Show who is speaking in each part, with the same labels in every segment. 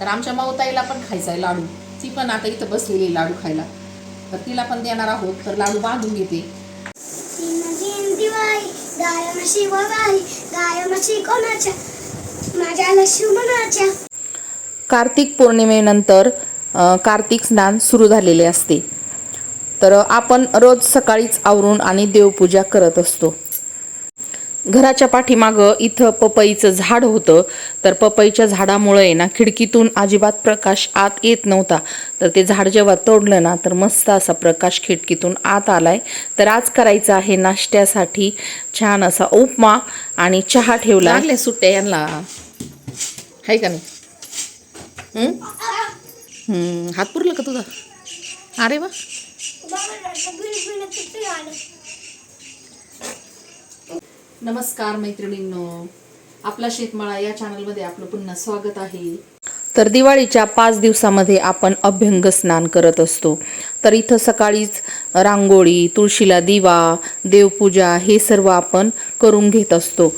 Speaker 1: तर आमच्या माऊताईला पण खायचा आहे लाडू. ती पण आता इथं बसलेली लाडू खायला. तर तिला पण देणार आहोत तर लाडू बांधून घेते. कार्तिक पौर्णिमेनंतर कार्तिक स्नान सुरू झालेले असते. तर आपण रोज सकाळीच आवरून आणि देवपूजा करत असतो. घराच्या पाठीमागं इथं पपईचं झाड होतं. तर पपईच्या झाडामुळे ना खिडकीतून अजिबात प्रकाश आत येत नव्हता. तर ते झाड जेव्हा तोडलं ना तर मस्त असा प्रकाश खिडकीतून आत आलाय. तर आज करायचं आहे नाश्त्यासाठी छान असा उपमा आणि चहा ठेवला लागले सुट्ट्या यांना. आहे का नाही? हात पुरला का तुझा? अरे वा. नमस्कार मैत्रिणींनो. आपला शेतमाळा या चॅनलमध्ये आपलं पुन्हा स्वागत आहे. तर दिवाळीच्या पाच दिवसामध्ये आपण अभ्यंग स्नान करत असतो. तर इथं सकाळीच रांगोळी तुळशीला दिवा देवपूजा हे सर्व आपण करून घेत असतो.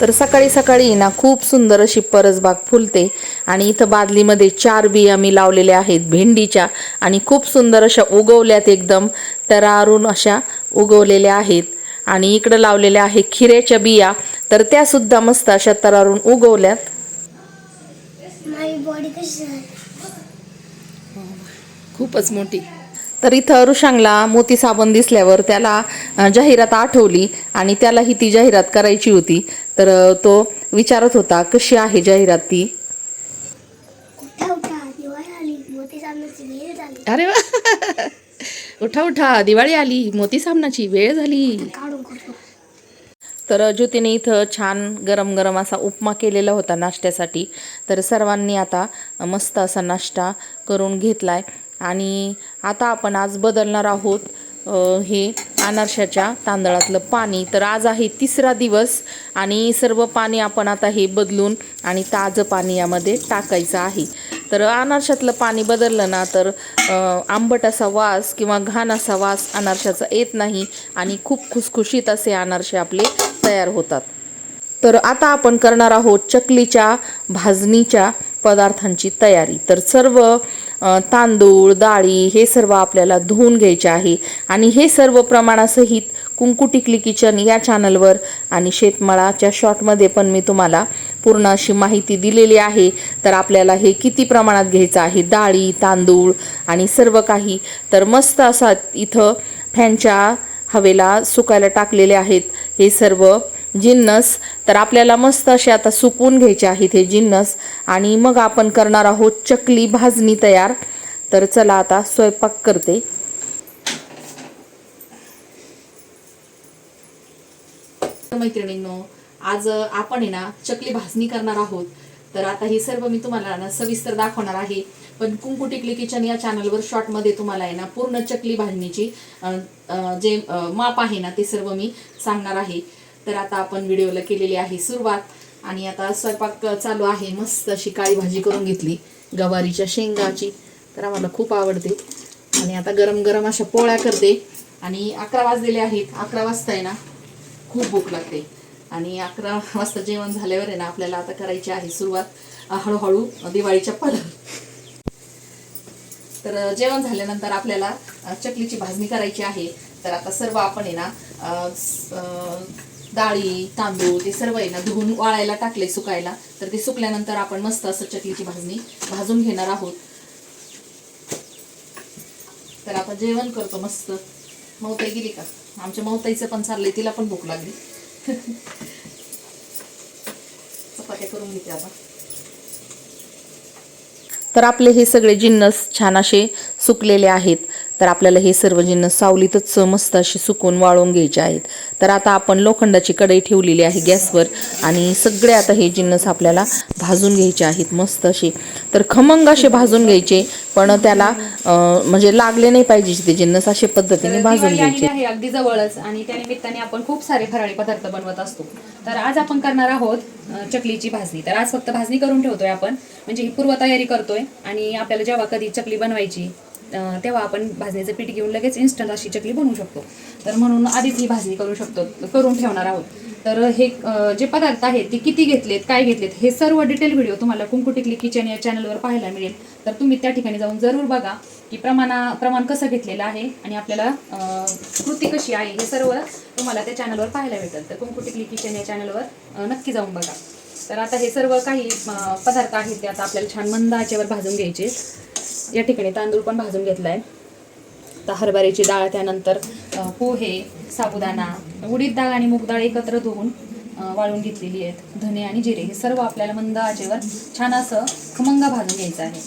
Speaker 1: तर सकाळी सकाळी ना खूप सुंदर अशी परसबाग फुलते आणि इथं बादलीमध्ये चार बिया मी लावलेल्या आहेत भेंडीच्या आणि खूप सुंदर अशा उगवल्यात एकदम टरारून अशा उगवलेल्या आहेत. आणि इकडं लावलेल्या आहे खिऱ्याच्या बिया. तर त्या सुद्धा मस्त अशा तरारून उगवल्यात. खूपच मोठी. तर इथं ऋषांगला मोती साबण दिसल्यावर त्याला जाहिरात आठवली आणि त्यालाही ती जाहिरात करायची होती. तर तो विचारत होता कशी आहे जाहिरात ती?
Speaker 2: उठा उठा. दिवाळी आली. मोठी सामन्याची वेळ झाली.
Speaker 1: अरे वा. उठा उठा. दिवाळी आली. मोती सामनाची वेळ झाली. तर ज्योतीने इथं छान गरम गरम असा उपमा केलेला होता नाश्त्यासाठी. तर सर्वांनी आता मस्त असा नाश्ता करून घेतलाय. आणि आता आपण आज बदलणार आहोत हे अनारशाच्या तांदळातलं पाणी. तर आज आहे तिसरा दिवस आणि सर्व पाणी आपण आता हे बदलून आणि ताजं पाणी यामध्ये टाकायचं आहे. तर अनारशातलं पाणी बदललं ना तर आंबट असा वास किंवा घाण असा वास अनारशाचा येत नाही आणि खूप खुसखुशीत असे अनारसे आपले तयार होतात. तर आता आपण करणार आहोत चकलीच्या भाजणीच्या पदार्थांची तयारी. तर सर्व तांदूळ डाळी हे सर्व आपल्याला धुवून घ्यायचे आहे. आणि हे सर्व प्रमाणासहित कुंकू टिकली किचन या चॅनलवर आणि शेतमाळाच्या शॉर्टमध्ये पण मी तुम्हाला पूर्ण अशी माहिती दिलेली आहे. तर आपल्याला हे किती प्रमाणात घ्यायचं आहे? डाळी तांदूळ आणि सर्व काही. तर मस्त असा इथं फॅनच्या हवेला सुकायला टाकलेले आहेत. हे सर्व जिन्नस तर आपल्याला मस्त असे आता सुकवून घ्यायचे आहेत हे जिन्नस. आणि मग आपण करणार आहोत चकली भाजणी तयार. तर चला आता स्वयंपाक करते. मैत्रिणींनो आज आपण आहे ना चकली भाजणी करणार आहोत. तर आता हे सर्व मी तुम्हाला ना सविस्तर दाखवणार आहे. पण कुंकुटिकली किचन या चॅनलवर शॉर्टमध्ये तुम्हाला आहे ना पूर्ण चकली भाजणीची जे माप आहे ना ते सर्व मी सांगणार आहे. तर आता आपण व्हिडिओला केलेली आहे सुरुवात. आणि आता स्वयंपाक चालू आहे. मस्त अशी काळी भाजी करून घेतली. गवारीच्या शेंगाची. तर आम्हाला खूप आवडते. आणि आता गरम गरम अशा पोळ्या करते. आणि अकरा वाजलेले आहेत. अकरा वाजता आहे ना. खूप भूक लागते. आणि अकरा वाजता जेवण झाल्यावर आहे ना आपल्याला आता करायची आहे सुरुवात हळूहळू दिवाळीच्या पल. तर जेवण झाल्यानंतर आपल्याला चकलीची भाजणी करायची आहे. तर आता सर्व आपण आहे ना डाळी तांदूळ ते सर्व आहे ना धुवून वाळायला टाकले सुकायला. तर ते सुकल्यानंतर आपण मस्त असं चकलीची भाजणी भाजून घेणार आहोत. तर आपण जेवण करतो मस्त. मवताई गेली का? आमच्या मवताईचं पण चाललंय तिला पण भूक लागली. चपात्या करून घेते आता तर आपले हे सगळे जिन्नस छान असे सुकलेले आहेत. तर आपल्याला हे सर्व जिन्नस सावलीतच मस्त असे सुकून वाळून घ्यायचे आहेत. तर आता आपण लोखंडाची कढई ठेवलेली आहे गॅसवर आणि सगळे आता हे जिन्नस आपल्याला भाजून घ्यायचे आहेत मस्त असे. तर खमंग असे भाजून घ्यायचे पण त्याला म्हणजे लागले नाही पाहिजे ते जिन्नस असे पद्धतीने भाजून घ्यायचे.
Speaker 3: आहे अगदी जवळच आणि त्या निमित्ताने आपण खूप सारे फराळी पदार्थ बनवत असतो. तर आज आपण करणार आहोत चकलीची भाजणी. तर आज फक्त भाजणी करून ठेवतोय आपण म्हणजे ही पूर्वतयारी करतोय आणि आपल्याला जेव्हा कधी चकली बनवायची तेव्हा आपण भाजणीचं पीठ घेऊन लगेच इन्स्टंट अशी चकली बनवू शकतो. तर म्हणून आधीच ही भाजणी करू शकतो करून ठेवणार आहोत. तर हे जे पदार्थ आहेत ते किती घेतलेत काय घेतलेत हे सर्व डिटेल व्हिडिओ तुम्हाला कुंकुटिकली किचन या चॅनलवर पाहायला मिळेल. तर तुम्ही त्या ठिकाणी जाऊन जरूर बघा की प्रमाणा प्रमाण कसं घेतलेलं आहे आणि आपल्याला कृती कशी आहे हे सर्व तुम्हाला त्या चॅनलवर पाहायला भेटेल. तर कुंकुटिकली किचन या चॅनलवर नक्की जाऊन बघा. तर आता हे सर्व काही पदार्थ आहेत ते आता आपल्याला छान मंद आचेवर भाजून घ्यायचे. या ठिकाणी तांदूळ पण भाजून घेतला आहे तर हरभऱ्याची डाळ त्यानंतर पोहे साबुदाणा उडीद डाळ आणि मूग डाळ एकत्र धुवून वाळून घेतलेली आहेत. धने आणि जिरे हे सर्व आपल्याला मंद आचेवर छान असं खमंग भाजून घ्यायचं आहे.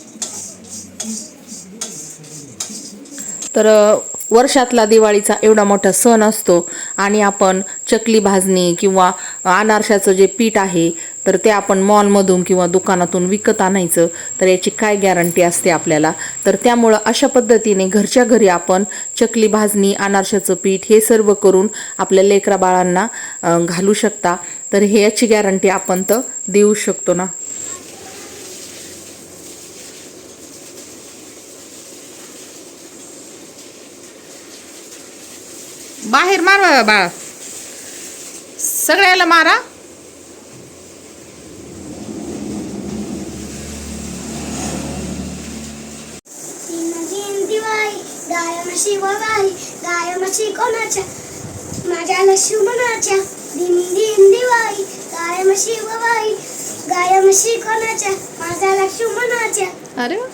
Speaker 1: तर वर्षातला दिवाळीचा एवढा मोठा सण असतो आणि आपण चकली भाजणी किंवा अनारशाचं जे पीठ आहे तर ते आपण मॉलमधून किंवा दुकानातून विकत आणायचं तर याची काय गॅरंटी असते आपल्याला? तर त्यामुळं अशा पद्धतीने घरच्या घरी आपण चकली भाजणी अनारशाचं पीठ हे सर्व करून आपल्या लेकरा बाळांना घालू शकता. तर हे याची गॅरंटी आपण तर देऊ शकतो ना? बाहेर मारवा बाळा. सगळ्याला मारा.
Speaker 2: गायमशी ववाई गायमशी कोणाच्या माझ्या लक्ष्मणाच्या दिन दिन दिवाळी गायमशी ववाई गायमशी कोणाच्या माझ्या लक्ष्मणाच्या
Speaker 1: अरे वा.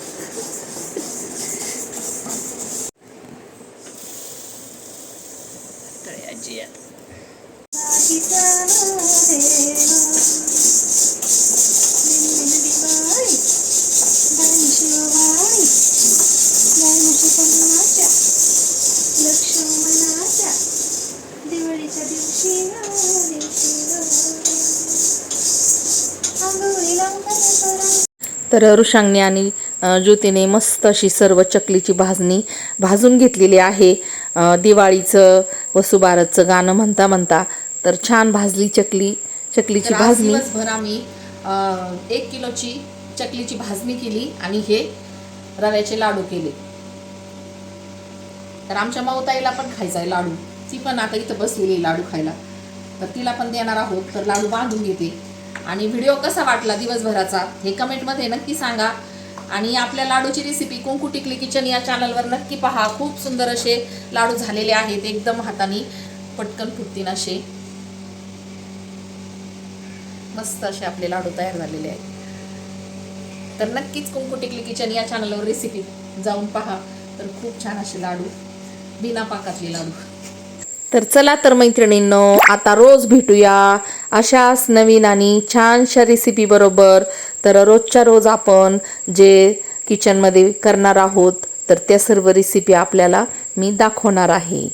Speaker 1: तर ऋषांनी आणि ज्योतीने मस्त अशी सर्व चकलीची भाजणी भाजून घेतलेली आहे. दिवाळीचं वसुबारतचं गाणं म्हणता म्हणता तर छान भाजली चकली चकलीची भाजणी. दिवसभर आम्ही एक किलोची चकलीची भाजणी केली आणि हे रव्याचे लाडू केले. तर आमच्या माऊताईला पण खायचा आहे लाडू. ती पण आता इथं बसलेली लाडू खायला. तर तिला पण देणार आहोत तर लाडू बांधून घेते. आणि व्हिडिओ कसा वाटला दिवसभराचा हे कमेंटमध्ये नक्की सांगा. आणि आपल्या लाडूची रेसिपी कुंकू टिकली किचन या चॅनलवर नक्की पहा. खूप सुंदर असे लाडू झालेले आहेत एकदम हाताने पटकन फुटतील असे. मस्त असे आपले लाडू तयार झालेले आहेत. तर नक्कीच कुंकू टिकली किचन या चॅनलवर रेसिपी जाऊन पहा. तर खूप छान असे लाडू बिना पाकातले लाडू. तर चला तर मैत्रिणींनो आता रोज भेटूया अशाच नवीन आणि छानशा रेसिपी बरोबर. तर रोजच्या रोज आपण जे किचनमध्ये करणार आहोत तर त्या सर्व रेसिपी आपल्याला मी दाखवणार आहे.